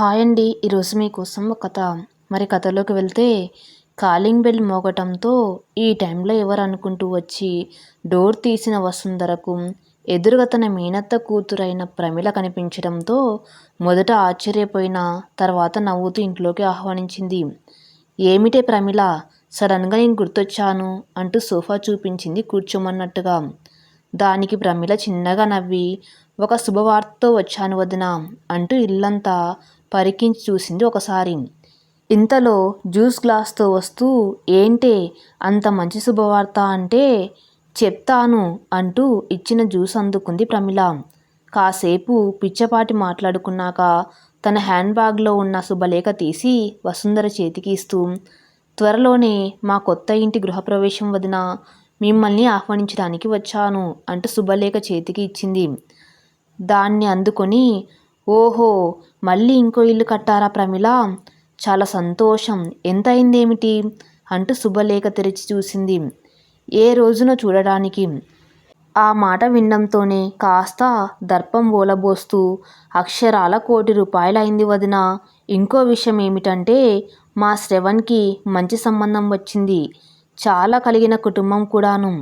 Hi అండి ఈరోజు మీకోసం ఒక కథ. మరి కథలోకి వెళ్తే కాలింగ్ బెల్ మోగటంతో ఈ టైంలో ఎవరు అనుకుంటూ వచ్చి డోర్ తీసిన వసుంధరకు ఎదురుగా తన మేనత్త కూతురైన ప్రమిళ కనిపించడంతో మొదట ఆశ్చర్యపోయిన తర్వాత నవ్వుతూ ఇంట్లోకి ఆహ్వానించింది. ఏమిటే ప్రమిళ సడన్గా నేను గుర్తొచ్చాను అంటూ సోఫా చూపించింది కూర్చోమన్నట్టుగా. దానికి ప్రమిళ చిన్నగా నవ్వి ఒక శుభవార్తతో వచ్చాను వదిన అంటూ ఇల్లంతా పరికించి చూసింది ఒకసారి ఇంతలో జ్యూస్ గ్లాస్తో వస్తూ ఏంటే అంత మంచి శుభవార్త అంటే చెప్తాను అంటూ ఇచ్చిన జ్యూస్ అందుకుంది ప్రమిళ. కాసేపు పిచ్చపాటి మాట్లాడుకున్నాక తన హ్యాండ్ బ్యాగ్లో ఉన్న శుభలేఖ తీసి వసుంధర చేతికి ఇస్తూ త్వరలోనే మా కొత్త ఇంటి గృహప్రవేశం వదిన మిమ్మల్ని ఆహ్వానించడానికి వచ్చాను అంటూ శుభలేఖ చేతికి ఇచ్చింది. దాన్ని అందుకొని ఓహో మళ్ళీ ఇంకో ఇల్లు కట్టారా ప్రమిళ చాలా సంతోషం. ఎంత అయిందేమిటి అంటూ శుభలేఖ తెరిచి చూసింది. ఏ రోజున చూడడానికి. ఆ మాట వినడంతోనే కాస్త దర్పం ఓలబోస్తూ అక్షరాల కోటి రూపాయలైంది వదిన. ఇంకో విషయం ఏమిటంటే మా శ్రవణ్కి మంచి సంబంధం వచ్చింది. చాలా కలిగిన కుటుంబం కూడాను.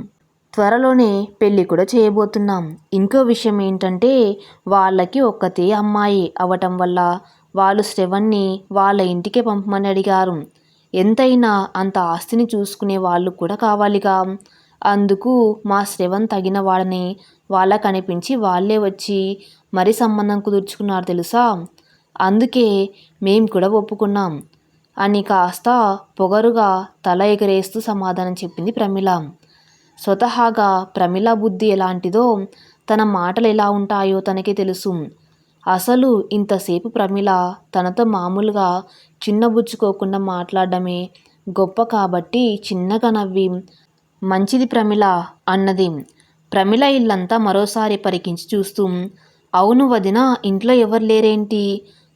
త్వరలోనే పెళ్ళి కూడా చేయబోతున్నాం. ఇంకో విషయం ఏంటంటే వాళ్ళకి ఒక్కతే అమ్మాయి అవటం వల్ల వాళ్ళు శ్రవణ్ని వాళ్ళ ఇంటికే పంపమని అడిగారు. ఎంతైనా అంత ఆస్తిని చూసుకునే వాళ్ళు కూడా కావాలిగా. అందుకు మా శ్రవణ్ తగిన వాళ్ళని వాళ్ళ కనిపించి వాళ్ళే వచ్చి మరి సంబంధం కుదుర్చుకున్నారు తెలుసా? అందుకే మేం కూడా ఒప్పుకున్నాం. అని కాస్త పొగరుగా తల ఎగరేస్తూ సమాధానం చెప్పింది ప్రమిళ. స్వతహాగా ప్రమిళ బుద్ధి ఎలాంటిదో తన మాటలు ఎలా ఉంటాయో తనకే తెలుసు. అసలు ఇంతసేపు ప్రమిళ తనతో మామూలుగా చిన్నబుచ్చుకోకుండా మాట్లాడడమే గొప్ప కాబట్టి చిన్నగా నవ్వి మంచిది ప్రమిళ అన్నది. ప్రమిళ ఇల్లంతా మరోసారి పరికించి చూస్తూ అవును వదిన ఇంట్లో ఎవరు లేరేంటి?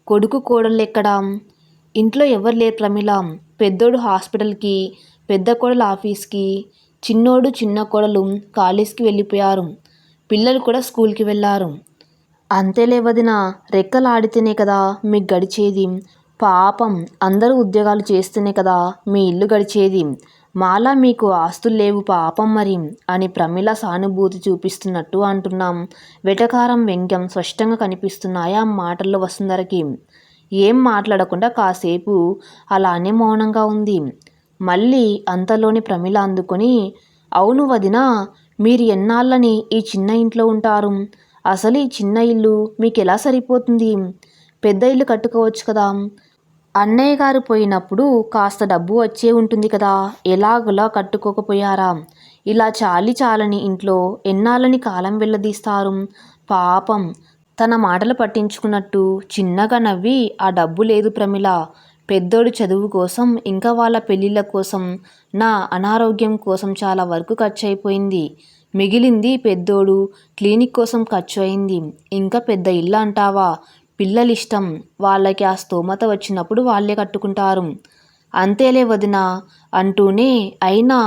కొడుకు కోడళ్ళెక్కడా? ఇంట్లో ఎవరు లేరు ప్రమిళ? పెద్దోడు హాస్పిటల్కి పెద్ద కోడలు ఆఫీస్కి చిన్నోడు చిన్న కోడలు కాలేజ్కి వెళ్ళిపోయారు. పిల్లలు కూడా స్కూల్కి వెళ్ళారు అంతేలే వదిన రెక్కలాడితేనే కదా మీకు గడిచేది. పాపం అందరూ ఉద్యోగాలు చేస్తేనే కదా మీ ఇల్లు గడిచేది. మాలా మీకు ఆస్తులు లేవు పాపం మరి అని ప్రమిళ సానుభూతి చూపిస్తున్నట్టు అంటున్నాం. వెటకారం వ్యంగ్యం స్పష్టంగా కనిపిస్తున్నాయి ఆ మాటల్లో వసుంధరకి. ఏం మాట్లాడకుండా కాసేపు అలానే మౌనంగా ఉంది. మళ్ళీ అంతలోని ప్రమిళ అందుకొని అవును వదినా మీరు ఎన్నాళ్ళని ఈ చిన్న ఇంట్లో ఉంటారు? అసలు ఈ చిన్న ఇల్లు మీకు ఎలా సరిపోతుంది? పెద్ద ఇల్లు కట్టుకోవచ్చు కదా. అన్నయ్య గారు పోయినప్పుడు కాస్త డబ్బు వచ్చే ఉంటుంది కదా. ఎలాగలా కట్టుకోకపోయారా? ఇలా చాలి చాలని ఇంట్లో ఎన్నాళ్ళని కాలం వెళ్ళదీస్తారు? పాపం తన మాటలు పట్టించుకున్నట్టు చిన్నగా నవ్వి ఆ డబ్బు లేదు ప్రమిళ. పెద్దోడు చదువు కోసం ఇంకా వాళ్ళ పెళ్ళిళ్ళ కోసం నా అనారోగ్యం కోసం చాలా వరకు ఖర్చు అయిపోయింది మిగిలింది పెద్దోడు క్లినిక్ కోసం ఖర్చు అయింది ఇంకా పెద్ద ఇల్లు అంటావా? పిల్లలు ఇష్టం వాళ్ళకి ఆ స్తోమత వచ్చినప్పుడు వాళ్ళే కట్టుకుంటారు. అంతేలే వదిన అంటూనే అయినా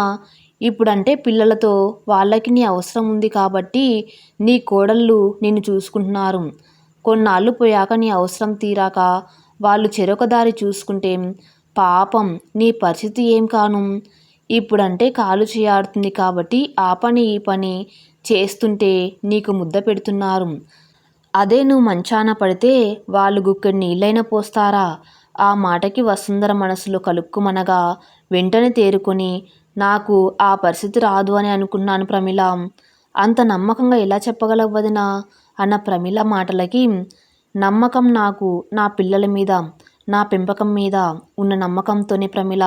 ఇప్పుడంటే పిల్లలతో వాళ్ళకి నీ అవసరం ఉంది కాబట్టి నీ కోడళ్ళు నిన్ను చూసుకుంటున్నారు. కొన్నాళ్ళు పోయాక నీ అవసరం తీరాక వాళ్ళు చెరొక దారి చూసుకుంటే పాపం నీ పరిస్థితి ఏం కాను? ఇప్పుడంటే కాలు చేయాడుతుంది కాబట్టి ఆ పని ఈ పని చేస్తుంటే నీకు ముద్ద పెడుతున్నారు. అదే నువ్వు మంచాన పడితే వాళ్ళు గుక్కడి నీళ్ళైనా పోస్తారా? ఆ మాటకి వసుంధర మనసులో కలుక్కుమనగా వెంటనే తేరుకొని నాకు ఆ పరిస్థితి రాదు అని అనుకున్నాను ప్రమిళ అంత నమ్మకంగా ఎలా చెప్పగలవదినా అన్న ప్రమిళ మాటలకి నమ్మకం నాకు నా పిల్లల మీద నా పెంపకం మీద ఉన్న నమ్మకంతోనే ప్రమిళ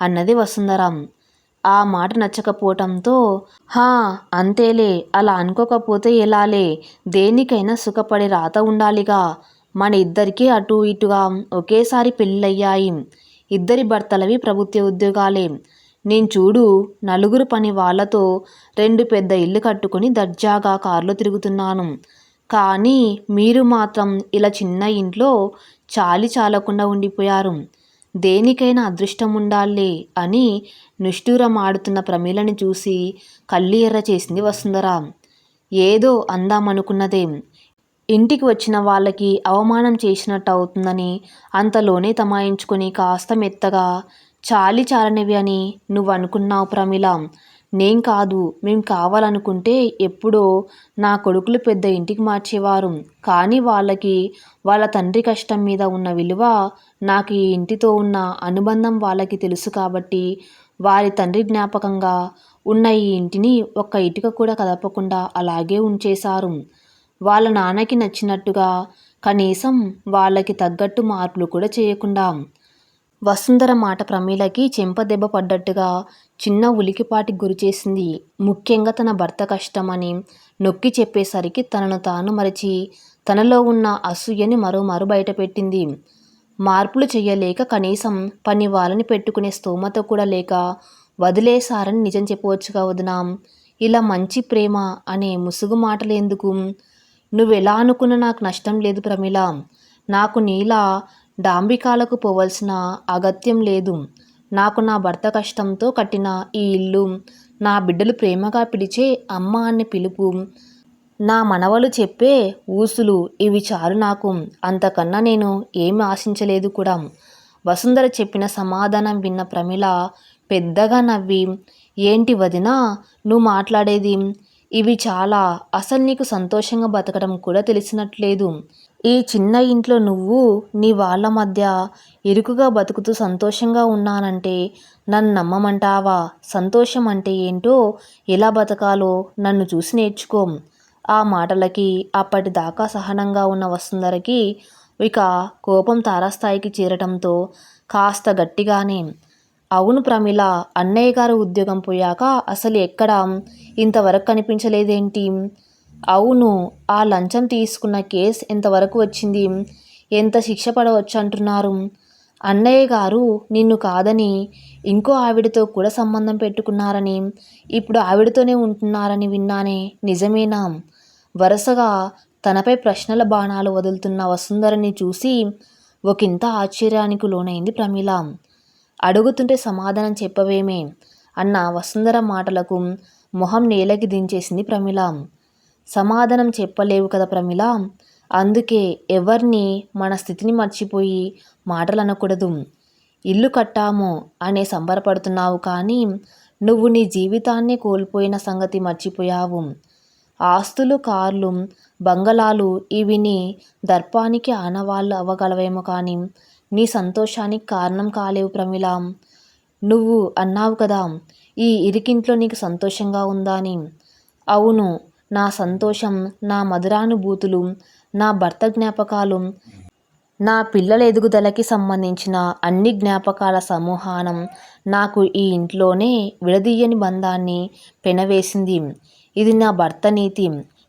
అన్నది వసుంధరం. ఆ మాట నచ్చకపోవటంతో హా అంతేలే అలా అనుకోకపోతే ఎలాలే దేనికైనా సుఖపడే రాత ఉండాలిగా. మన ఇద్దరికీ అటు ఇటుగా ఒకేసారి పెళ్ళయ్యాయి. ఇద్దరి భర్తలవి ప్రభుత్వ ఉద్యోగాలే. నేను చూడు నలుగురు పని వాళ్ళతో రెండు పెద్ద ఇల్లు కట్టుకుని దర్జాగా కారులో తిరుగుతున్నాను. కానీ మీరు మాత్రం ఇలా చిన్న ఇంట్లో చాలి చాలకుండా ఉండిపోయారు. దేనికైనా అదృష్టం ఉండాలి అని నిష్ఠూరం ఆడుతున్న ప్రమీలని చూసి కళ్ళు ఎర్ర చేసింది వసుంధర. ఏదో అందామనుకున్నదే. ఇంటికి వచ్చిన వాళ్ళకి అవమానం చేసినట్టు అవుతుందని అంతలోనే తమాయించుకొని కాస్త మెత్తగా చాలి చాలనివి అని నువ్వు అనుకున్నావు ప్రమిళ నేం కాదు మేం కావాలనుకుంటే ఎప్పుడో నా కొడుకులు పెద్ద ఇంటికి మార్చేవారు. కానీ వాళ్ళకి వాళ్ళ తండ్రి కష్టం మీద ఉన్న విలువ నాకు ఈ ఇంటితో ఉన్న అనుబంధం వాళ్ళకి తెలుసు కాబట్టి వారి తండ్రి జ్ఞాపకంగా ఉన్న ఈ ఇంటిని ఒక్క ఇటుక కూడా కదపకుండా అలాగే ఉంచేశారు. వాళ్ళ నాన్నకి నచ్చినట్టుగా కనీసం వాళ్ళకి తగ్గట్టు మార్పులు కూడా చేయకుండా వసుంధర మాట ప్రమీలకి చెంపదెబ్బ పడ్డట్టుగా చిన్న ఉలికిపాటి గురిచేసింది ముఖ్యంగా తన భర్త కష్టమని నొక్కి చెప్పేసరికి తనను తాను మరిచి తనలో ఉన్న అసూయని మరో మరు బయటపెట్టింది. మార్పులు చేయలేక కనీసం పని వాళ్ళని పెట్టుకునే స్తోమత కూడా లేక వదిలేశారని నిజం చెప్పవచ్చుగా వదినా. ఇలా మంచి ప్రేమ అనే ముసుగు మాటలేందుకు? నువ్వెలా అనుకున్నా నాకు నష్టం లేదు ప్రమిళ నాకు నీలా డాంబికాలకు పోవలసిన అగత్యం లేదు. నాకు నా భర్త కష్టంతో కట్టిన ఈ ఇల్లు నా బిడ్డలు ప్రేమగా పిలిచే అమ్మ అనే పిలుపు నా మనవలు చెప్పే ఊసులు ఇవి చారు నాకు. అంతకన్నా నేను ఏమి ఆశించలేదు కూడా. వసుంధర చెప్పిన సమాధానం విన్న ప్రమిళ పెద్దగా నవ్వి ఏంటి వదినా నువ్వు మాట్లాడేది? ఇవి చాలా. అసలు నీకు సంతోషంగా బతకడం కూడా తెలిసినట్లేదు. ఈ చిన్న ఇంట్లో నువ్వు నీ వాళ్ళ మధ్య ఇరుకుగా బతుకుతూ సంతోషంగా ఉన్నానంటే నన్ను నమ్మమంటావా? సంతోషం అంటే ఏంటో ఎలా బతకాలో నన్ను చూసి నేర్చుకోం. ఆ మాటలకి అప్పటిదాకా సహనంగా ఉన్న వసుంధరకి ఇక కోపం తారాస్థాయికి చేరటంతో కాస్త గట్టిగానే అవును ప్రమిళ అన్నయ్య గారు ఉద్యోగం పోయాక అసలు ఎక్కడ? ఇంతవరకు కనిపించలేదేంటి? అవును ఆ లంచం తీసుకున్న కేస్ ఎంతవరకు వచ్చింది? ఎంత శిక్ష పడవచ్చు అంటున్నారు అన్నయ్య గారు నిన్ను కాదని ఇంకో ఆవిడతో కూడా సంబంధం పెట్టుకున్నారని ఇప్పుడు ఆవిడతోనే ఉంటున్నారని విన్నానే. నిజమేనా? వరుసగా తనపై ప్రశ్నల బాణాలు వదులుతున్న వసుంధరని చూసి ఒకంత ఆశ్చర్యానికి లోనైంది ప్రమీల. అడుగుతుంటే సమాధానం చెప్పవేమే అన్న వసుంధర మాటలకు మొహం నేలకి దించేసింది ప్రమిళ సమాధానం చెప్పలేవు కదా ప్రమిళ అందుకే ఎవరిని మన స్థితిని మర్చిపోయి మాటలు అనకూడదు ఇల్లు కట్టాము అనే సంబరపడుతున్నావు కానీ నువ్వు నీ జీవితాన్ని కోల్పోయిన సంగతి మర్చిపోయావు. ఆస్తులు కార్లు బంగళాలు ఇవిని దర్పానికి ఆనవాళ్ళు అవ్వగలవేమో కానీ నీ సంతోషానికి కారణం కాలేవు ప్రమిళ నువ్వు అన్నావు కదా ఈ ఇరికింట్లో నీకు సంతోషంగా ఉందా అని. అవును నా సంతోషం నా మధురానుభూతులు నా భర్త జ్ఞాపకాలు నా పిల్లల ఎదుగుదలకి సంబంధించిన అన్ని జ్ఞాపకాల సమూహానం నాకు ఈ ఇంట్లోనే విడదీయని బంధాన్ని పెనవేసింది. ఇది నా భర్త నీతి.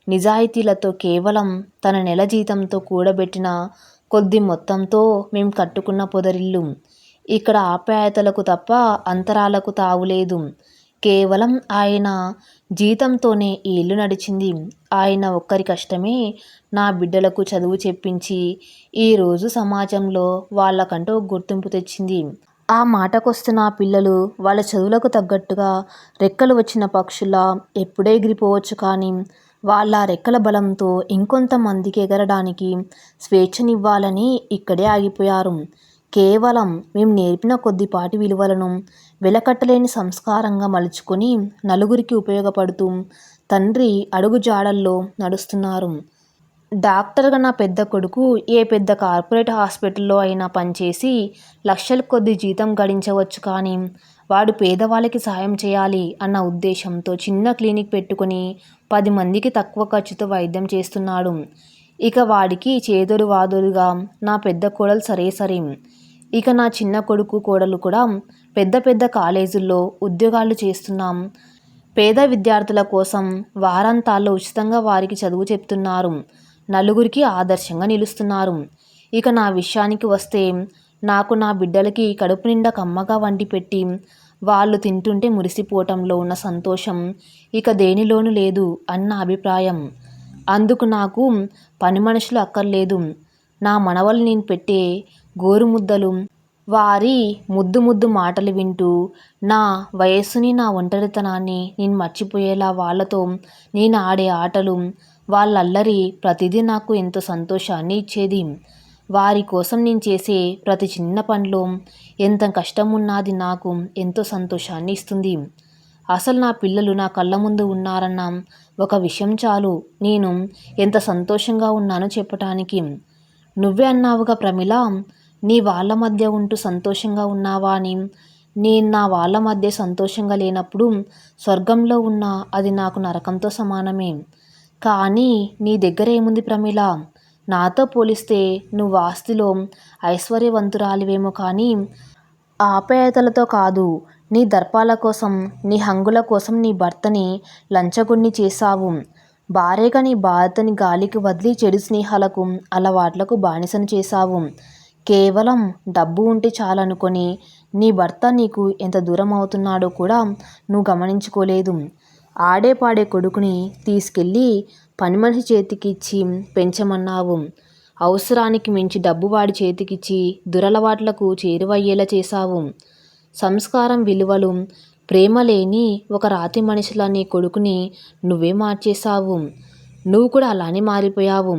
నిజాయితీలతో కేవలం తన నెల జీతంతో కూడబెట్టిన కొద్ది మొత్తంతో మేం కట్టుకున్న పొదరిల్లు. ఇక్కడ ఆప్యాయతలకు తప్ప అంతరాలకు తావులేదు. కేవలం ఆయన జీతంతోనే ఈ ఇల్లు నడిచింది. ఆయన ఒక్కరి కష్టమే నా బిడ్డలకు చదువు చెప్పించి ఈరోజు సమాజంలో వాళ్ళకంటూ గుర్తింపు తెచ్చింది. ఆ మాటకొస్తున్న పిల్లలు వాళ్ళ చదువులకు తగ్గట్టుగా రెక్కలు వచ్చిన పక్షులా ఎప్పుడే ఎగిరిపోవచ్చు కానీ వాళ్ళ రెక్కల బలంతో ఇంకొంతమందికి ఎగరడానికి స్వేచ్ఛనివ్వాలని ఇక్కడే ఆగిపోయారు. కేవలం మేము నేర్పిన కొద్దిపాటి విలువలను వెలకట్టలేని సంస్కారంగా మలుచుకొని నలుగురికి ఉపయోగపడుతూ తండ్రి అడుగు జాడల్లో నడుస్తున్నారు. డాక్టర్గా నా పెద్ద కొడుకు ఏ పెద్ద కార్పొరేట్ హాస్పిటల్లో అయినా పనిచేసి లక్షల కొద్ది జీతం గడించవచ్చు కానీ వాడు పేదవాళ్ళకి సాయం చేయాలి అన్న ఉద్దేశంతో చిన్న క్లినిక్ పెట్టుకుని పది మందికి తక్కువ ఖర్చుతో వైద్యం చేస్తున్నాడు. ఇక వాడికి చేదురు వాదురుగా నా పెద్ద కోడలు సరే సరే ఇక నా చిన్న కొడుకు కోడలు కూడా పెద్ద పెద్ద కాలేజీల్లో ఉద్యోగాలు చేస్తున్నాం. పేద విద్యార్థుల కోసం వారాంతాల్లో ఉచితంగా వారికి చదువు చెప్తున్నారు. నలుగురికి ఆదర్శంగా నిలుస్తున్నారు. ఇక నా విషయానికి వస్తే నాకు నా బిడ్డలకి కడుపు నిండా కమ్మగా వండి పెట్టి వాళ్ళు తింటుంటే మురిసిపోవటంలో ఉన్న సంతోషం ఇక దేనిలోనూ లేదు అన్న అభిప్రాయం. అందుకు నాకు పని మనుషులు అక్కర్లేదు. నా మనవలు నేను పెట్టే గోరుముద్దలు. వారి ముద్దు ముద్దు మాటలు వింటూ నా వయస్సుని నా ఒంటరితనాన్ని నేను మర్చిపోయేలా వాళ్ళతో నేను ఆడే ఆటలు వాళ్ళల్లరి ప్రతిదీ నాకు ఎంతో సంతోషాన్ని ఇచ్చేది. వారి కోసం నేను చేసే ప్రతి చిన్న పనిలో ఎంత కష్టం ఉన్నది నాకు ఎంతో సంతోషాన్ని ఇస్తుంది. అసలు నా పిల్లలు నా కళ్ళ ముందు ఉన్నారన్న ఒక విషయం చాలు. నేను ఎంత సంతోషంగా ఉన్నానో చెప్పటానికి. నువ్వే అన్నావుగా ప్రమిళ నీ వాళ్ళ మధ్య ఉంటూ సంతోషంగా ఉన్నావా అని? నేను నా వాళ్ళ మధ్య సంతోషంగా లేనప్పుడు స్వర్గంలో ఉన్న అది నాకు నరకంతో సమానమే. కానీ నీ దగ్గర ఏముంది ప్రమిళ నాతో పోలిస్తే నువ్వు ఆస్తిలో ఐశ్వర్యవంతురాలివేమో కానీ ఆప్యాయతలతో కాదు. నీ దర్పాల కోసం నీ హంగుల కోసం నీ భర్తని లంచగొన్ని చేశావు. భార్యగా నీ భారతని గాలికి వదిలి చెడు స్నేహాలకు అలవాట్లకు బానిసను చేశావు. కేవలం డబ్బు ఉంటే చాలనుకొని నీ భర్త నీకు ఎంత దూరం అవుతున్నాడో కూడా నువ్వు గమనించుకోలేదు. ఆడే పాడే కొడుకుని తీసుకెళ్ళి పని మనిషి చేతికి ఇచ్చి పెంచమన్నావు. అవసరానికి మించి డబ్బు వాడి చేతికిచ్చి దురలవాట్లకు చేరువయ్యేలా చేశావు. సంస్కారం విలువలు ప్రేమ లేని ఒక రాతి మనిషిలా నీ కొడుకుని నువ్వే మార్చేశావు. నువ్వు కూడా అలానే మారిపోయావు.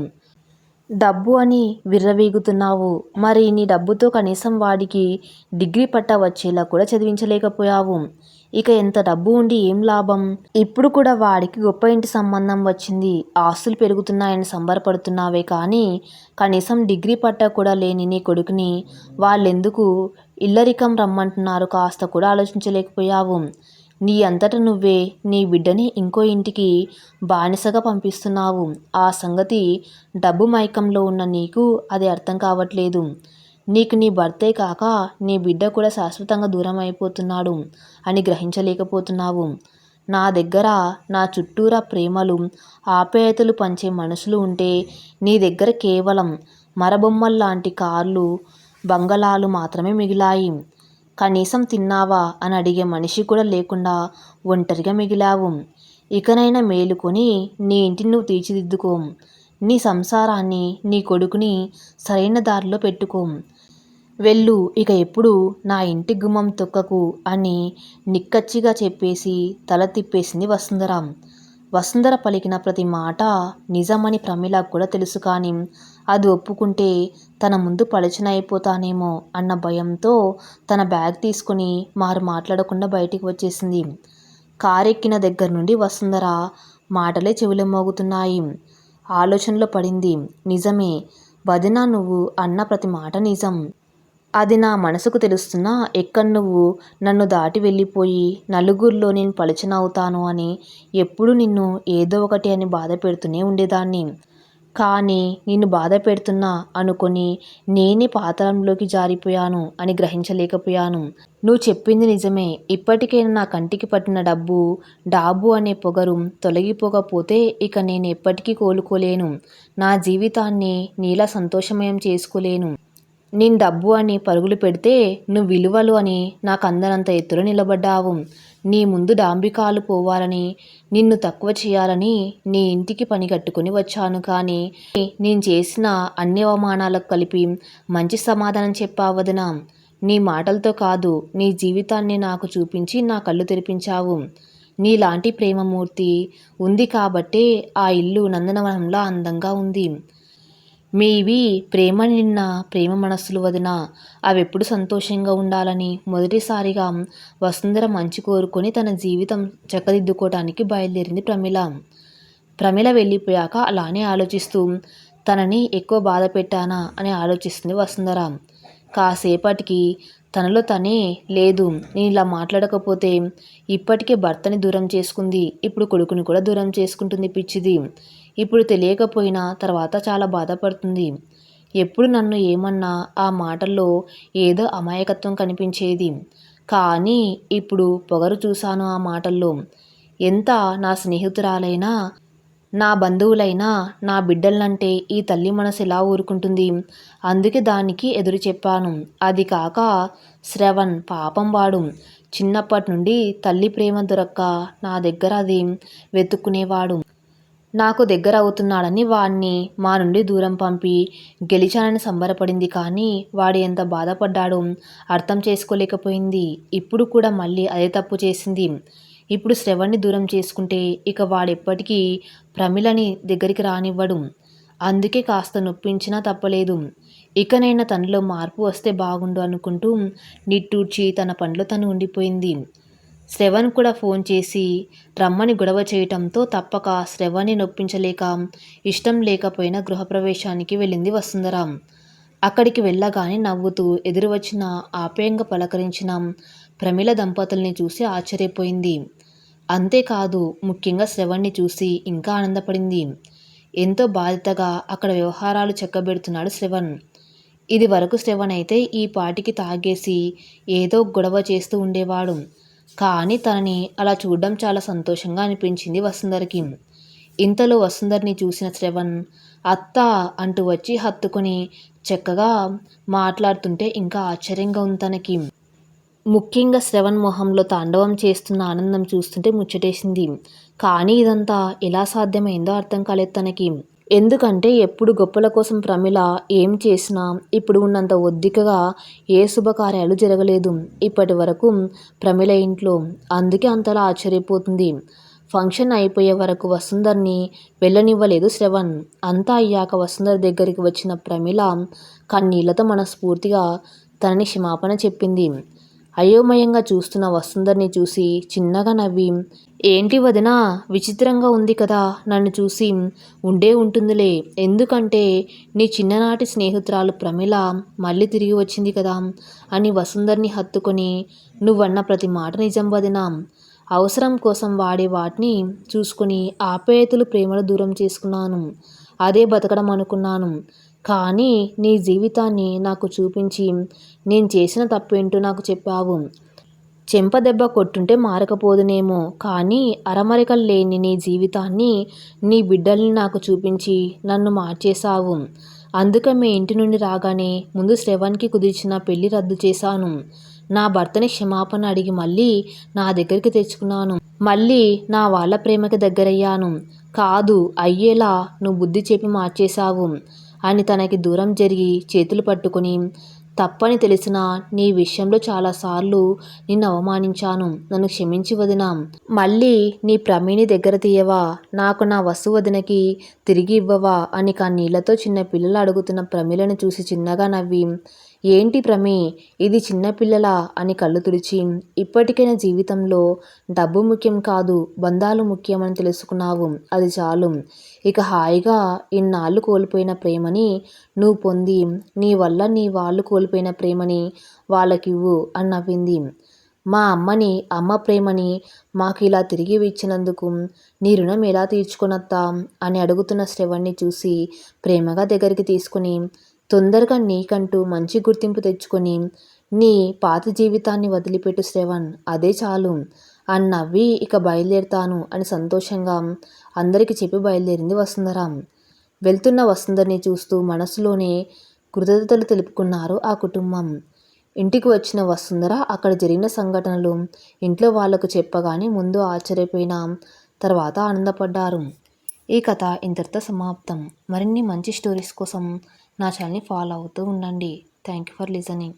డబ్బు అని విర్రవీగుతున్నావు. మరి నీ డబ్బుతో కనీసం వాడికి డిగ్రీ పట్టా వచ్చేలా కూడా చదివించలేకపోయావు. ఇక ఎంత డబ్బు ఉండి ఏం లాభం? ఇప్పుడు కూడా వాడికి గొప్ప ఇంటి సంబంధం వచ్చింది. ఆస్తులు పెరుగుతున్నాయని సంబరపడుతున్నావే కానీ కనీసం డిగ్రీ పట్టా కూడా లేని నీ కొడుకుని వాళ్ళెందుకు ఇల్లరికం రమ్మంటున్నారు కాస్త కూడా ఆలోచించలేకపోయావు. నీ అంతట నువ్వే నీ బిడ్డని ఇంకో ఇంటికి బానిసగా పంపిస్తున్నావు. ఆ సంగతి డబ్బు మైకంలో ఉన్న నీకు అది అర్థం కావట్లేదు. నీకు నీ భర్తే కాక నీ బిడ్డ కూడా శాశ్వతంగా దూరం అయిపోతున్నాడు అని గ్రహించలేకపోతున్నావు. నా దగ్గర నా చుట్టూరా ప్రేమలు ఆప్యాయతలు పంచే మనుషులు ఉంటే నీ దగ్గర కేవలం మరబొమ్మల్లాంటి కార్లు బంగళాలు మాత్రమే మిగిలాయి. కనీసం తిన్నావా? అని అడిగే మనిషి కూడా లేకుండా ఒంటరిగా మిగిలావు. ఇకనైనా మేలుకొని నీ ఇంటిని నువ్వు తీర్చిదిద్దుకో. నీ సంసారాన్ని నీ కొడుకుని సరైన దారిలో పెట్టుకో. వెళ్ళు ఇక ఎప్పుడు నా ఇంటి గుమ్మం తొక్కకు అని నిక్కచ్చిగా చెప్పేసి తల తిప్పేసింది వసుంధర. వసుంధర పలికిన ప్రతి మాట నిజమని ప్రమిళకు కూడా తెలుసు కానీ అది ఒప్పుకుంటే తన ముందు పలచన అయిపోతానేమో అన్న భయంతో తన బ్యాగ్ తీసుకుని మారు మాట్లాడకుండా బయటికి వచ్చేసింది. కారెక్కిన దగ్గర నుండి వసుంధర మాటలే చెవిలో మోగుతున్నాయి. ఆలోచనలో పడింది నిజమే వదినా నువ్వు అన్న ప్రతి మాట నిజం. అది నా మనసుకు తెలుస్తున్నా ఎక్కడ నువ్వు నన్ను దాటి వెళ్ళిపోయి నలుగురిలో నేను పలచనవుతాను అని ఎప్పుడు నిన్ను ఏదో ఒకటి అని బాధ పెడుతూనే ఉండేదాన్ని. కానీ నిన్ను బాధ పెడుతున్నా అనుకొని నేనే పాతాళంలోకి జారిపోయాను అని గ్రహించలేకపోయాను. నువ్వు చెప్పింది నిజమే. ఇప్పటికైనా నా కంటికి పట్టిన డబ్బు డాబు అనే పొగరు తొలగిపోకపోతే ఇక నేను ఎప్పటికీ కోలుకోలేను. నా జీవితాన్ని నీలా సంతోషమయం చేసుకోలేను. నేను డబ్బు అని పరుగులు పెడితే నువ్వు విలువలు అని నాకు అందనంత ఎత్తులో నిలబడ్డావు. నీ ముందు డాంబికాలు పోవాలని నిన్ను తక్కువ చేయాలని నీ ఇంటికి పని కట్టుకుని వచ్చాను కానీ నేను చేసిన అన్ని అవమానాలకు కలిపి మంచి సమాధానం చెప్పావదనా నీ మాటలతో కాదు నీ జీవితాన్ని నాకు చూపించి నా కళ్ళు తెరిపించావు. నీలాంటి ప్రేమమూర్తి ఉంది కాబట్టే ఆ ఇల్లు నందనవనంలో అందంగా ఉంది. మీవి ప్రేమ నిన్న ప్రేమ మనస్సులు వదిన. అవెప్పుడు సంతోషంగా ఉండాలని మొదటిసారిగా వసుంధర మంచి కోరుకొని తన జీవితం చక్కదిద్దుకోవటానికి బయలుదేరింది ప్రమిళ. ప్రమిళ వెళ్ళిపోయాక అలానే ఆలోచిస్తూ తనని ఎక్కువ బాధ పెట్టానా అని ఆలోచిస్తుంది వసుంధర. కాసేపటికి తనలో తనే లేదు నేను ఇలా మాట్లాడకపోతే ఇప్పటికే భర్తని దూరం చేసుకుంది. ఇప్పుడు కొడుకుని కూడా దూరం చేసుకుంటుంది పిచ్చిది. ఇప్పుడు తెలియకపోయినా తర్వాత చాలా బాధపడుతుంది. ఎప్పుడు నన్ను ఏమన్నా ఆ మాటల్లో ఏదో అమాయకత్వం కనిపించేది. కానీ ఇప్పుడు పొగరు చూశాను ఆ మాటల్లో. ఎంత నా స్నేహితురాలైనా నా బంధువులైనా నా బిడ్డలంటే ఈ తల్లి మనసు ఎలా ఊరుకుంటుంది? అందుకే దానికి ఎదురు చెప్పాను. అది కాక శ్రవణ్ పాపం వాడు. చిన్నప్పటి నుండి తల్లి ప్రేమ దొరక్క నా దగ్గర అది వెతుక్కునేవాడు. నాకు దగ్గర అవుతున్నాడని వాణ్ణి మా నుండి దూరం పంపి గెలిచానని సంబరపడింది కానీ వాడు ఎంత బాధపడ్డాడో అర్థం చేసుకోలేకపోయింది. ఇప్పుడు కూడా మళ్ళీ అదే తప్పు చేసింది. ఇప్పుడు శ్రవణ్ని దూరం చేసుకుంటే ఇక వాడెప్పటికీ ప్రమిలని దగ్గరికి రానివ్వడు. అందుకే కాస్త నొప్పించినా తప్పలేదు. ఇకనైనా తనలో మార్పు వస్తే బాగుండు అనుకుంటూ నిట్టూర్చి తన పనిలో తను ఉండిపోయింది. శ్రవణ్ కూడా ఫోన్ చేసి రమ్మని గొడవ చేయటంతో తప్పక శ్రవణ్ని నొప్పించలేక ఇష్టం లేకపోయినా గృహప్రవేశానికి వెళ్ళింది వసుంధరాం. అక్కడికి వెళ్ళగానే నవ్వుతూ ఎదురు వచ్చిన ఆప్యాయంగా పలకరించిన ప్రమిళ దంపతుల్ని చూసి ఆశ్చర్యపోయింది. అంతేకాదు ముఖ్యంగా శ్రవణ్ని చూసి ఇంకా ఆనందపడింది. ఎంతో బాధ్యతగా అక్కడ వ్యవహారాలు చెక్కబెడుతున్నాడు శ్రవణ్. ఇది వరకు శ్రవణ్ అయితే ఈ పాటికి తాగేసి ఏదో గొడవ చేస్తూ ఉండేవాడు. కానీ తనని అలా చూడడం చాలా సంతోషంగా అనిపించింది వసుంధరకి. ఇంతలో వసుంధర్ని చూసిన శ్రవణ్ అత్త అంటూ వచ్చి హత్తుకొని చక్కగా మాట్లాడుతుంటే ఇంకా ఆశ్చర్యంగా ఉంది తనకి. ముఖ్యంగా శ్రవణ్ మొహంలో తాండవం చేస్తున్న ఆనందం చూస్తుంటే ముచ్చటేసింది. కానీ ఇదంతా ఎలా సాధ్యమైందో అర్థం కాలేదు తనకి. ఎందుకంటే ఎప్పుడు గొప్పల కోసం ప్రమిళ ఏం చేసినా ఇప్పుడు ఉన్నంత ఒద్దికగా ఏ శుభకార్యాలు జరగలేదు. ఇప్పటి వరకు ప్రమిళ ఇంట్లో అందుకే అంతలా ఆశ్చర్యపోతుంది. ఫంక్షన్ అయిపోయే వరకు వసుంధర్ని వెళ్ళనివ్వలేదు శ్రవణ్. అంతా అయ్యాక వసుంధర్ దగ్గరికి వచ్చిన ప్రమిళ కన్నీళ్ళతో మనస్ఫూర్తిగా తనని క్షమాపణ చెప్పింది. అయోమయంగా చూస్తున్న వసుంధర్ని చూసి చిన్నగా నవ్వి ఏంటి వదినా? విచిత్రంగా ఉంది కదా. నన్ను చూసి ఉండే ఉంటుందిలే. ఎందుకంటే నీ చిన్ననాటి స్నేహితురాలు ప్రమిళ మళ్ళీ తిరిగి వచ్చింది కదా అని వసుంధర్ని హత్తుకొని నువ్వన్న ప్రతి మాట నిజం వదిన. అవసరం కోసం వాడే వాటిని చూసుకొని ఆప్యాయతలు ప్రేమలు దూరం చేసుకున్నాను. అదే బతకడం అనుకున్నాను. కానీ నీ జీవితాన్ని నాకు చూపించి నేను చేసిన తప్పేంటో నాకు చెప్పావు. చెంపదెబ్బ కొట్టుంటే మారకపోదునేమో కానీ అరమరికలు లేని నీ జీవితాన్ని నీ బిడ్డల్ని నాకు చూపించి నన్ను మార్చేశావు. అందుకే మీ ఇంటి నుండి రాగానే ముందు శ్రవణ్కి కుదిర్చిన పెళ్ళి రద్దు చేశాను. నా భర్తని క్షమాపణ అడిగి మళ్ళీ నా దగ్గరికి తెచ్చుకున్నాను. మళ్ళీ నా వాళ్ళ ప్రేమకి దగ్గరయ్యాను. కాదు అయ్యేలా నువ్వు బుద్ధి చెప్పి మార్చేశావు. అని తనకి దూరం జరిగి చేతులు పట్టుకుని తప్పని తెలిసిన నీ విషయంలో చాలాసార్లు నిన్ను అవమానించాను. నన్ను క్షమించి వదినా. మళ్ళీ నీ ప్రమేణి దగ్గర తీయవా? నాకు నా వసు వదినకి తిరిగి ఇవ్వవా? అని కన్నీళ్ళతో చిన్న పిల్లలు అడుగుతున్న ప్రమిలను చూసి చిన్నగా నవ్వి ఏంటి ప్రమే? ఇది చిన్నపిల్లల అని కళ్ళు తుడిచి ఇప్పటికైనా జీవితంలో డబ్బు ముఖ్యం కాదు బంధాలు ముఖ్యమని తెలుసుకున్నావు. అది చాలు. ఇక హాయిగా ఇన్నాళ్ళు కోల్పోయిన ప్రేమని నువ్వు పొంది నీ వల్ల నీ వాళ్ళు కోల్పోయిన ప్రేమని వాళ్ళకివ్వు అని నవ్వింది. మా అమ్మని అమ్మ ప్రేమని మాకు ఇలా తిరిగి ఇచ్చినందుకు నీ రుణం ఎలా తీర్చుకునత్తా? అని అడుగుతున్న శ్రవణ్ణి చూసి ప్రేమగా దగ్గరికి తీసుకుని తొందరగా నీకంటూ మంచి గుర్తింపు తెచ్చుకొని నీ పాత జీవితాన్ని వదిలిపెట్టు శ్రవణ్. అదే చాలు. అని నవ్వి ఇక బయలుదేరుతాను అని సంతోషంగా అందరికీ చెప్పి బయలుదేరింది వసుంధర వెళ్తున్న వసుంధర్ని చూస్తూ మనసులోనే కృతజ్ఞతలు తెలుపుకున్నారు ఆ కుటుంబం. ఇంటికి వచ్చిన వసుంధర అక్కడ జరిగిన సంఘటనలు ఇంట్లో వాళ్ళకు చెప్పగానే ముందు ఆశ్చర్యపోయిన తర్వాత ఆనందపడ్డారు. ఈ కథ ఇంతటితో సమాప్తం. మరిన్ని మంచి స్టోరీస్ కోసం నా ఛానల్ని ఫాలో అవుతూ ఉండండి. Thank you for listening